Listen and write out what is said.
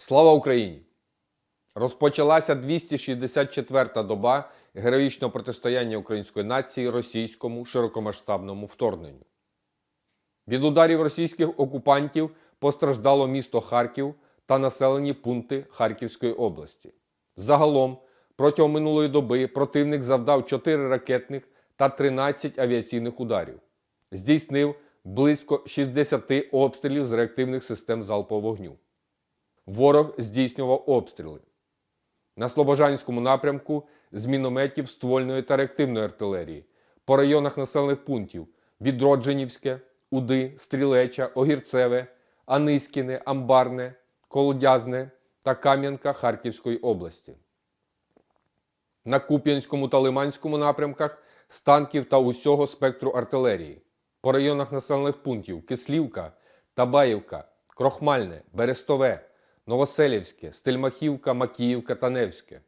Слава Україні! Розпочалася 264-та доба героїчного протистояння української нації російському широкомасштабному вторгненню. Від ударів російських окупантів постраждало місто Харків та населені пункти Харківської області. Загалом, протягом минулої доби противник завдав 4 ракетних та 13 авіаційних ударів. Здійснив близько 60 обстрілів з реактивних систем залпового вогню. Ворог здійснював обстріли. На Слобожанському напрямку з мінометів ствольної та реактивної артилерії по районах населених пунктів Відродженівське, Уди, Стрілеча, Огірцеве, Аниськіне, Амбарне, Колодязне та Кам'янка Харківської області. На Куп'янському та Лиманському напрямках з танків та усього спектру артилерії. По районах населених пунктів Кислівка, Табаївка, Крохмальне, Берестове, Новоселівське, Стельмахівка, Макіївка та Невське.